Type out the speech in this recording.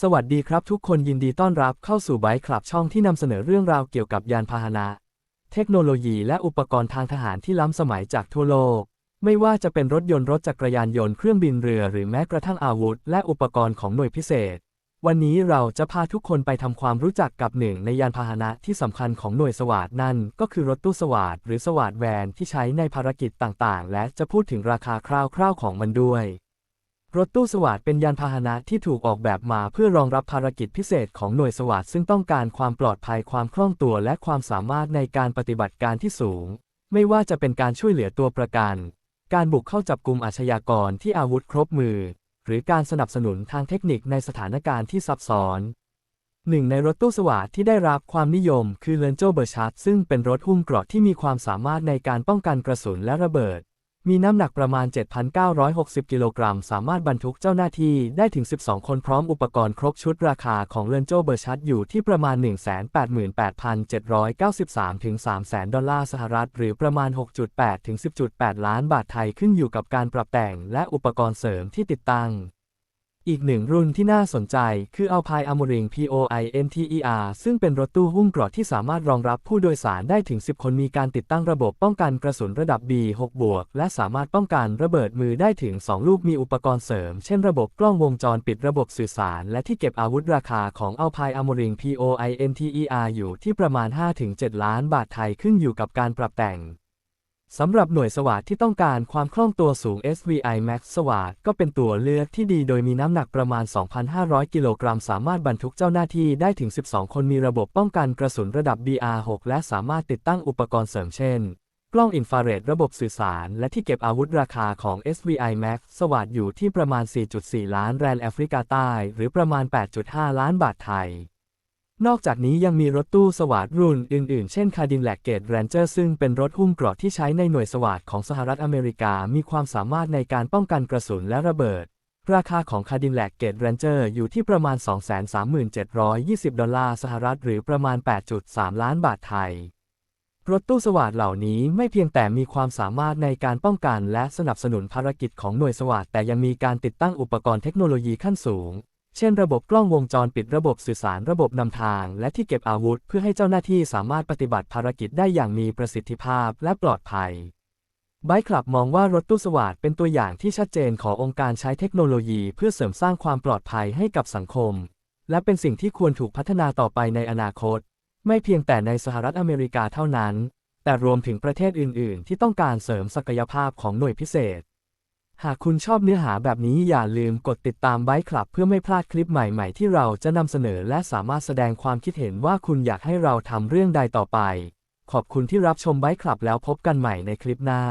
สวัสดีครับทุกคนยินดีต้อนรับเข้าสู่ไบค์คลับช่องที่นำเสนอเรื่องราวเกี่ยวกับยานพาหนะ เทคโนโลยีและอุปกรณ์ทางทหารที่ล้ำสมัยจากทั่วโลก ไม่ว่าจะเป็นรถยนต์รถจักรยานยนต์เครื่องบินเรือหรือแม้กระทั่งอาวุธ และอุปกรณ์ของหน่วยพิเศษ วันนี้เราจะพาทุกคนไปทำความรู้จักกับหนึ่งในยานพาหนะที่สำคัญของหน่วยสวาดนั่น ก็คือรถตู้สวาดหรือสวาดแวนที่ใช้ในภารกิจต่างๆ และจะพูดถึงราคาคร่าวๆของมันด้วย รถตู้สวาดเป็นยานพาหนะที่ถูกออกแบบมาเพื่อรองรับภารกิจพิเศษของหน่วยสวาดซึ่งต้องการความปลอดภัยความคล่องตัวและความสามารถในการปฏิบัติการที่สูง ไม่ว่าจะเป็นการช่วยเหลือตัวประกัน การบุกเข้าจับกลุ่มอาชญากรที่อาวุธครบมือ หรือการสนับสนุนทางเทคนิคในสถานการณ์ที่ซับซ้อนหนึ่งในรถตู้สวาดที่ได้รับความนิยมคือเลนโจเบอร์ชัดซึ่งเป็นรถหุ้มเกราะที่มีความสามารถในการป้องกันกระสุนและระเบิด มีน้ำหนักประมาณ 7,960 กิโลกรัม สามารถบรรทุกเจ้าหน้าที่ได้ถึง 12 คนพร้อมอุปกรณ์ครบชุดราคาของเลนโจเบอร์ชัดอยู่ที่ประมาณ 188,793 ถึง 300,000 ดอลลาร์สหรัฐ หรือประมาณ 6.8 ถึง 10.8 ล้านบาทไทยขึ้นอยู่กับการปรับแต่งและอุปกรณ์เสริมที่ติดตั้ง อีกหนึ่งรุ่นที่น่าสนใจคือ Alpine Amoring POINTER ซึ่งเป็นรถตู้หุ้มเกราะที่สามารถรองรับผู้โดยสารได้ถึง 10 คนมีการติดตั้งระบบป้องกันกระสุนระดับ B6 บวก และสามารถป้องกันระเบิดมือได้ถึง 2 ลูกมีอุปกรณ์เสริม เช่นระบบกล้องวงจรปิดระบบสื่อสาร และที่เก็บอาวุธราคาของ Alpine Amoring POINTER อยู่ที่ประมาณ 5-7 ล้านบาทไทยขึ้นอยู่กับการปรับแต่ง สำหรับหน่วยสวาดที่ต้องการความคล่องตัวสูง SVI Max สวาดก็เป็นตัวเลือกที่ดีโดยมีน้ำหนักประมาณ 2,500 กิโลกรัม สามารถบรรทุกเจ้าหน้าที่ได้ถึง 12 คนมีระบบป้องกันกระสุนระดับ BR6 และสามารถติดตั้งอุปกรณ์เสริมเช่น กล้องอินฟราเรดระบบสื่อสาร และที่เก็บอาวุธราคาของ SVI Max สวาดอยู่ที่ประมาณ 4.4 ล้านแรนแอฟริกาใต้ หรือประมาณ 8.5 ล้านบาทไทย นอกจากนี้ยังมีรถตู้สวาดรุ่นอื่นๆ เช่น Cadillac Gate Ranger ซึ่งเป็นรถหุ้มเกราะที่ใช้ในหน่วยสวาดของสหรัฐอเมริกา มีความสามารถในการป้องกันกระสุนและระเบิด ราคาของ Cadillac Gate Ranger อยู่ที่ประมาณ 237,20 ดอลลาร์สหรัฐหรือประมาณ 8.3 ล้านบาทไทย รถตู้สวาดเหล่านี้ไม่เพียงแต่มีความสามารถในการป้องกันและสนับสนุนภารกิจของหน่วยสวาดแต่ยังมีการติดตั้งอุปกรณ์เทคโนโลยีขั้นสูง เช่นระบบกล้องวงจรปิดระบบสื่อสารระบบนำทาง และที่เก็บอาวุธ เพื่อให้เจ้าหน้าที่สามารถปฏิบัติภารกิจได้อย่างมีประสิทธิภาพและปลอดภัยไบค์คลับมองว่ารถตู้สวาดเป็นตัวอย่างที่ชัดเจนขององค์การใช้เทคโนโลยี เพื่อเสริมสร้างความปลอดภัยให้กับสังคม และเป็นสิ่งที่ควรถูกพัฒนาต่อไปในอนาคต ไม่เพียงแต่ในสหรัฐอเมริกาเท่านั้น แต่รวมถึงประเทศอื่น ๆ ที่ต้องการเสริมศักยภาพของหน่วยพิเศษ หากคุณชอบเนื้อหาแบบนี้อย่าลืมกดติดตามไบค์คลับ เพื่อไม่พลาดคลิปใหม่ๆ ที่เราจะนำเสนอและสามารถแสดงความคิดเห็นว่าคุณอยากให้เราทำเรื่องใดต่อไป ขอบคุณที่รับชมไบค์คลับแล้วพบกันใหม่ในคลิปหน้า